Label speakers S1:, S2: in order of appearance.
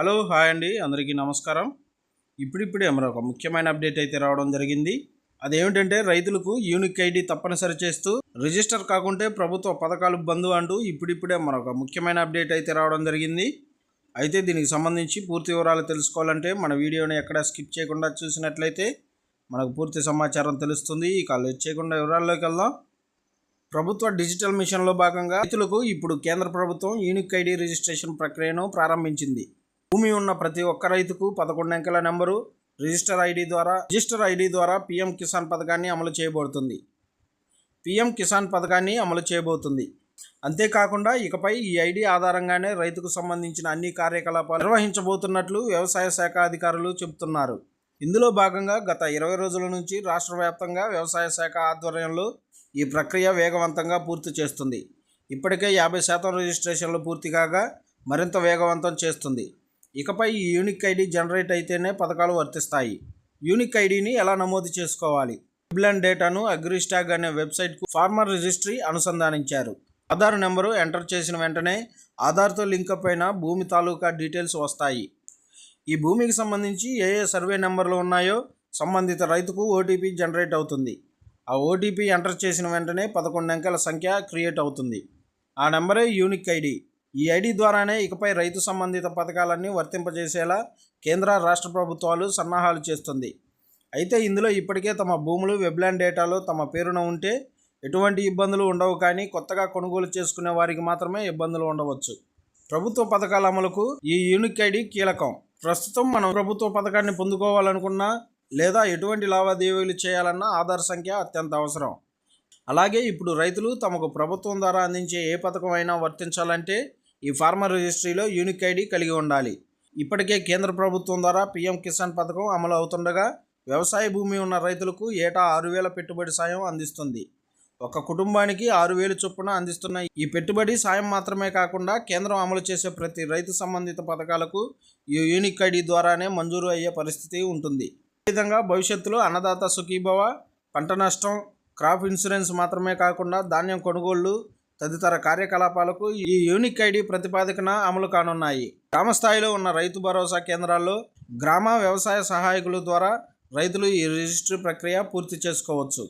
S1: Hello hi అండి. అందరికీ నమస్కారం. ఇప్పుడిప్పుడే మరొక ముఖ్యమైన అప్డేట్ అయితే రావడం జరిగింది. అదేమిటంటే రైతులకు యూనిక్ ఐడి తప్పనిసరి చేస్తూ రిజిస్టర్ కాకుంటే ప్రభుత్వ పథకాలు బంధు అంటూ ఇప్పుడిప్పుడే మరొక ముఖ్యమైన అప్డేట్ అయితే రావడం జరిగింది. అయితే దీనికి సంబంధించి పూర్తి వివరాలు తెలుసుకోవాలంటే మన వీడియోని ఎక్కడ స్కిప్ చేయకుండా చూసినట్లయితే మనకు పూర్తి సమాచారం తెలుస్తుంది. ఇక లేట్ చేయకుండా వివరాల్లోకి వెళ్దాం. ప్రభుత్వ డిజిటల్ మిషన్లో భాగంగా రైతులకు ఇప్పుడు కేంద్ర ప్రభుత్వం యూనిక్ ఐడి రిజిస్ట్రేషన్ ప్రక్రియను ప్రారంభించింది. భూమి ఉన్న ప్రతి ఒక్క రైతుకు పదకొండు అంకెల నెంబరు రిజిస్టర్ ఐడి ద్వారా రిజిస్టర్ ఐడి ద్వారా పీఎం కిసాన్ పథకాన్ని అమలు చేయబడుతుంది పీఎం కిసాన్ పథకాన్ని అమలు చేయబోతుంది. అంతేకాకుండా ఇకపై ఈ ఐడి ఆధారంగానే రైతుకు సంబంధించిన అన్ని కార్యకలాపాలు నిర్వహించబోతున్నట్లు వ్యవసాయ శాఖ అధికారులు చెబుతున్నారు. ఇందులో భాగంగా గత ఇరవై రోజుల నుంచి రాష్ట్ర వ్యాప్తంగా వ్యవసాయ శాఖ ఆధ్వర్యంలో ఈ ప్రక్రియ వేగవంతంగా పూర్తి చేస్తుంది. ఇప్పటికే యాభై శాతం రిజిస్ట్రేషన్లు పూర్తి కాగా మరింత వేగవంతం చేస్తుంది. ఇకపై ఈ యూనిక్ ఐడి జనరేట్ అయితేనే పథకాలు వర్తిస్తాయి. యూనిక్ ఐడిని ఎలా నమోదు చేసుకోవాలి? బిబ్లాన్ డేటాను అగ్రిస్టాగ్ అనే వెబ్సైట్కు ఫార్మర్ రిజిస్ట్రీ అనుసంధానించారు. ఆధార్ నెంబరు ఎంటర్ చేసిన వెంటనే ఆధార్తో లింకప్ అయిన భూమి తాలూకా డీటెయిల్స్ వస్తాయి. ఈ భూమికి సంబంధించి ఏ ఏ సర్వే నెంబర్లు ఉన్నాయో సంబంధిత రైతుకు ఓటీపీ జనరేట్ అవుతుంది. ఆ ఓటీపీ ఎంటర్ చేసిన వెంటనే పదకొండు అంకెల సంఖ్య క్రియేట్ అవుతుంది. ఆ నెంబరే యూనిక్ ఐడి. ఈ ఐడి ద్వారానే ఇకపై రైతు సంబంధిత పథకాలన్నీ వర్తింపజేసేలా కేంద్ర రాష్ట్ర ప్రభుత్వాలు సన్నాహాలు చేస్తుంది. అయితే ఇందులో ఇప్పటికే తమ భూములు వెబ్లాండ్ డేటాలో తమ పేరున ఉంటే ఎటువంటి ఇబ్బందులు ఉండవు కానీ కొత్తగా కొనుగోలు చేసుకునే వారికి మాత్రమే ఇబ్బందులు ఉండవచ్చు. ప్రభుత్వ పథకాల అమలుకు ఈ యూనిక్ ఐడి కీలకం. ప్రస్తుతం మనం ప్రభుత్వ పథకాన్ని పొందుకోవాలనుకున్నా లేదా ఎటువంటి లావాదేవీలు చేయాలన్నా ఆధార్ సంఖ్య అత్యంత అవసరం. అలాగే ఇప్పుడు రైతులు తమకు ప్రభుత్వం ద్వారా అందించే ఏ పథకం అయినా వర్తించాలంటే ఈ ఫార్మర్ రిజిస్ట్రీలో యూనిక్ ఐడి కలిగి ఉండాలి. ఇప్పటికే కేంద్ర ప్రభుత్వం ద్వారా పీఎం కిసాన్ పథకం అమలు అవుతుండగా వ్యవసాయ భూమి ఉన్న రైతులకు ఏటా ఆరు వేల పెట్టుబడి సాయం అందిస్తుంది. ఒక కుటుంబానికి ఆరు వేలు చొప్పున అందిస్తున్న ఈ పెట్టుబడి సాయం మాత్రమే కాకుండా కేంద్రం అమలు చేసే ప్రతి రైతు సంబంధిత పథకాలకు ఈ యూనిక్ ఐడి ద్వారానే మంజూరు అయ్యే పరిస్థితి ఉంటుంది. ఈ విధంగా భవిష్యత్తులో అన్నదాత సుఖీభవ పంట నష్టం క్రాప్ ఇన్సూరెన్స్ మాత్రమే కాకుండా ధాన్యం కొనుగోళ్ళు తదితర కార్యకలాపాలకు ఈ యూనిక్ ఐడి ప్రతిపాదికన అమలు కానున్నాయి. గ్రామ స్థాయిలో ఉన్న రైతు భరోసా కేంద్రాల్లో గ్రామ వ్యవసాయ సహాయకుల ద్వారా రైతులు ఈ రిజిస్టర్ ప్రక్రియ పూర్తి చేసుకోవచ్చు.